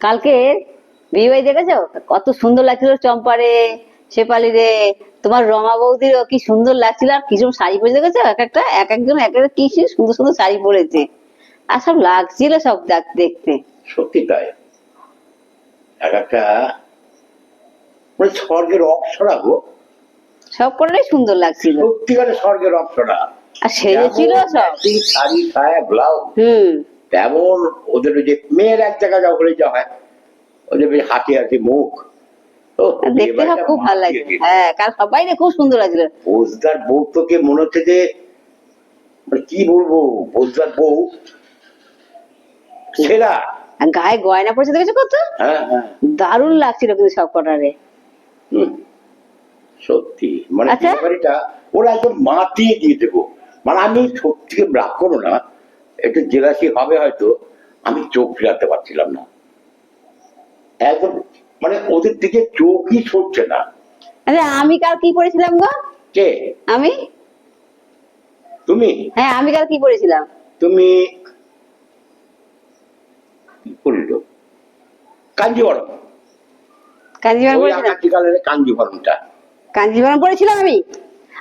কালকে বিয়ে বাড়ি দেখেছ? কত সুন্দর লাগছিল চম্পারে শেপালি রে তোমার রমা বৌদিরও কি সুন্দর লাগছিল। আর কীরকম শাড়ি পরে দেখেছ? এক একটা এক একজন এক একটা কি সুন্দর সুন্দর শাড়ি পরেছে। আর সব লাগছিল সব দেখতে। সত্যি তাই। এক একটা মানে স্বর্গের অপসরা গো। সব কটাই সুন্দর লাগছিল। সত্যিকারের স্বর্গের অপসরা। আর সেজেছিল সব। শাড়ি সায়া ব্লাউজ। হুম। তেমন ওদের ওই যে মেয়ের এক জায়গায় যা হলে যা হয় ওদের বেশ হাসি হাসি মুখ। দেখতে খুব ভালো মাতিয়ে হ্যাঁ কাল সবাই খুব সুন্দর লাগছিল। বোঝদার বউ তোকে মনে হচ্ছে যে কি বলব বোঝদার বউ। সেরা। গায়ে গয়না দেখেছ কত? হ্যাঁ হ্যাঁ। দারুণ লাগছিল কিন্তু সব কটারে হুম। সত্যি। মানে আচ্ছা। ওরা একদম মাতিয়ে দিয়ে দেবো। মানে আমি সত্যিকে রাগ করো না একটু জেলাসি হবে হয়তো আমি চোখ ফিরাতে পারছিলাম না। একদম মানে ওদের দিকে চোখই সরছে না। আরে আমি কাল কি পরেছিলাম গো? কে? আমি? তুমি? হ্যাঁ আমি কাল কি পরেছিলাম তুমি? কি কাঞ্জিবরম। কাঞ্জিবরম ওই পরেছিলাম কাঞ্জিবরমটা। কাঞ্জিবরম পরেছিলাম আমি?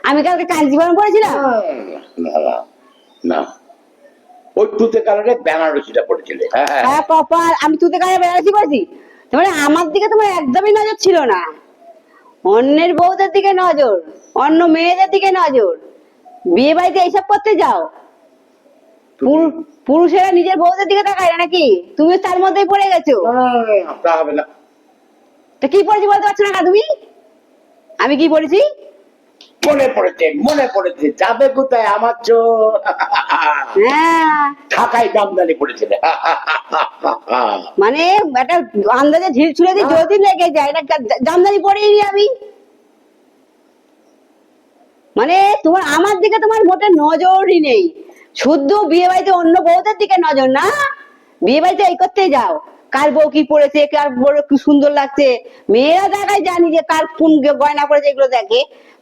আমি কালকে কাঞ্জিবরম পরেছিলাম না না, না। ওই তুতে বেনারসিটা পড়েছিলে হ্যাঁ। হ্যাঁ কপাল আমি তুতে করেছি তোমার আমার দিকে তোমার একদমই নজর ছিল না। অন্যের বউদের দিকে নজর অন্য মেয়েদের দিকে নজর। বিয়ে বাড়িতে এইসব করতে যাও। পুরু- পুরুষেরা নিজের বউদের দিকে তাকায় না নাকি? তুমি তার মধ্যেই পড়ে গেছো। তা হবে না। তা কি পড়েছি বলতে পারছ না তুমি? আমি কি পড়েছি? মনে পড়েছে মনে পড়েছে যাবে কোথায় আমার চো হ্যাঁ ঢাকায় জামদানি পড়েছিল। মানে একটা আন্দাজে ঢিল ছুড়ে দিয়ে যদি লেগে যায় না জামদানি পরেই আমি। মানে তোমার আমার দিকে তোমার মোটে নজরই নেই। শুদ্ধ বিয়ে বাড়িতে অন্য বউদের দিকে নজর না। বিয়ে বাড়িতে এই করতে যাও। কার বউ কি পড়েছে কার বউ কি সুন্দর লাগছে। মেয়েরা দেখায় জানি যে কার কোন গয়না পড়েছে এগুলো দেখে।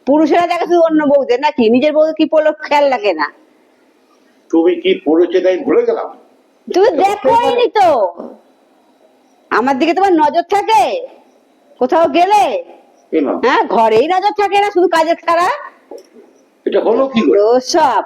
পুরুষেরা দেখে শুধু অন্য বউদের নাকি? নিজের বউ কি পড়ল খেয়াল লাগে না। তুমি কি পড়েছে তাই ভুলে গেলাম? তুমি দেখোইনি তো। আমার দিকে তোমার নজর থাকে? কোথাও গেলে? হ্যাঁ ঘরেই নজর থাকে না শুধু কাজের ছাড়া এটা হলো কি করে? সব।